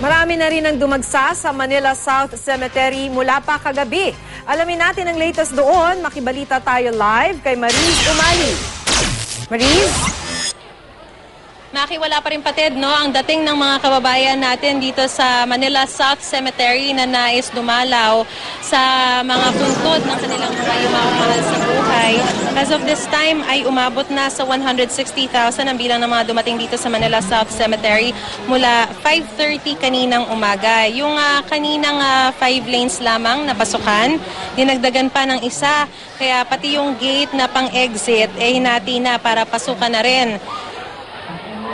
Marami na rin ang dumagsa sa Manila South Cemetery mula pa kagabi. Alamin natin ang latest doon. Makibalita tayo live kay Maris Umali. Maris? Maki, wala pa rin patid, no? Ang dating ng mga kababayan natin dito sa Manila South Cemetery na nais dumalaw sa mga puntod ng kanilang mga yumaong mahal sa buhay. As of this time ay umabot na sa 160,000 ang bilang ng mga dumating dito sa Manila South Cemetery mula 5.30 kaninang umaga. Yung ah, kaninang 5 lanes lamang na pasukan, dinagdagan pa ng isa. Kaya pati yung gate na pang-exit, eh hinati na para pasukan na rin.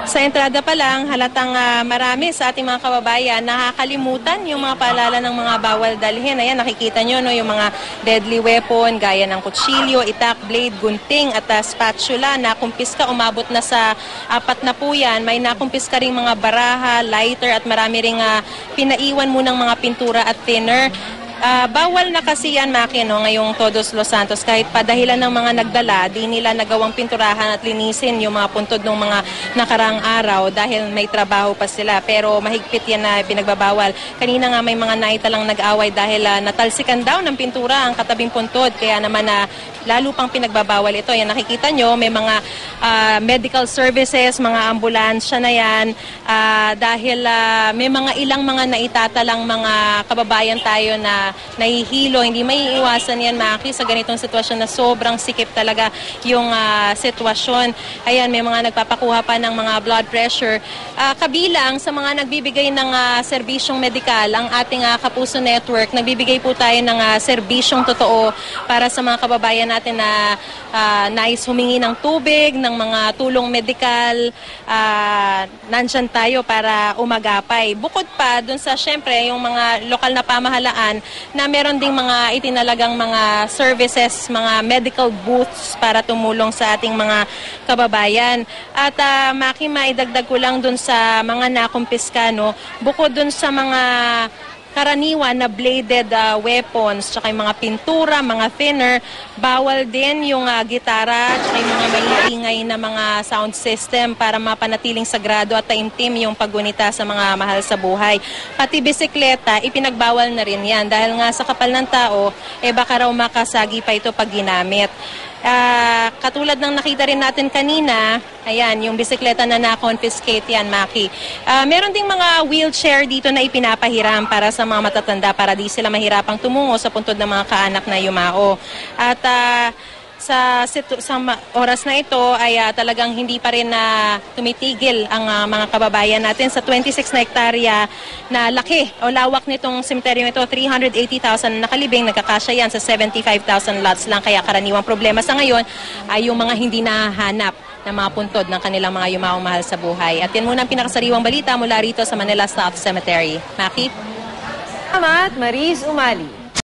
Sa entrada pa lang, halatang ah, marami sa ating mga kababayan nakakalimutan yung mga paalala ng mga bawal dalhin. Ayan, nakikita nyo no, yung mga deadly weapon gaya ng kutsilyo, itak, blade, gunting at ah, spatula na kumpiska umabot na sa apat na po yan. May nakumpiska ring mga baraha, lighter at marami ring ah, pinaiwan munang mga pintura at thinner. Ah, bawal na kasi yan, Maki, no, ngayong Todos Los Santos. Kahit pa dahilan ng mga nagdala, di nila nagawang pinturahan at linisin yung mga puntod ng mga nakarang araw dahil may trabaho pa sila. Pero mahigpit yan na pinagbabawal. Kanina nga may mga naitalang nag-away dahil ah, natalsikan daw ng pintura ang katabing puntod. Kaya naman na lalo pang pinagbabawal ito. Yan nakikita nyo, may mga ah, medical services, mga ambulansya na yan. Ah, dahil ah, may mga ilang mga naitatalang mga kababayan tayo na nahihilo. Hindi may iwasan yan, Maki, sa ganitong sitwasyon na sobrang sikip talaga yung ah, sitwasyon. Ayan, may mga nagpapakuha pa ng mga blood pressure. Ah, kabilang sa mga nagbibigay ng ah, serbisyong medikal, ang ating ah, Kapuso Network, nagbibigay po tayo ng ah, serbisyong totoo para sa mga kababayan natin na ah, nais humingi ng tubig, ng mga tulong medikal. Ah, nandyan tayo para umagapay. Bukod pa dun sa syempre yung mga lokal na pamahalaan na meron ding mga itinalagang mga services, mga medical booths para tumulong sa ating mga kababayan. At ah, Maki, maidagdag ko lang dun sa mga nakumpiska, no? bukod dun sa mga karaniwan na bladed ah, weapons, tsaka yung mga pintura, mga thinner, bawal din yung ah, gitara, tsaka yung mga maingay na mga sound system para mapanatiling sagrado at taimtim yung paggunita sa mga mahal sa buhay. Pati bisikleta, ipinagbawal na rin yan dahil nga sa kapal ng tao, eh baka raw makasagi pa ito pag ginamit. Ah, katulad ng nakita rin natin kanina, ayan, yung bisikleta na na-confiscate yan, Maki. Ah, meron ding mga wheelchair dito na ipinapahiram para sa mga matatanda para di sila mahirapang tumungo sa puntod ng mga kaanak na yumao. At ah, sa, sa oras na ito ay ah, talagang hindi pa rin na tumitigil ang ah, mga kababayan natin sa 26 na hektarya na laki o lawak nitong sementeryo ito 380,000 na nakalibing nagkakasya yan sa 75,000 lots lang kaya karaniwang problema sa ngayon ay yung mga hindi nahahanap na mga puntod ng kanilang mga yumaong mahal sa buhay. At yan muna ang pinakasariwang balita mula rito sa Manila South Cemetery. Maki? جامعة ماريز أمالي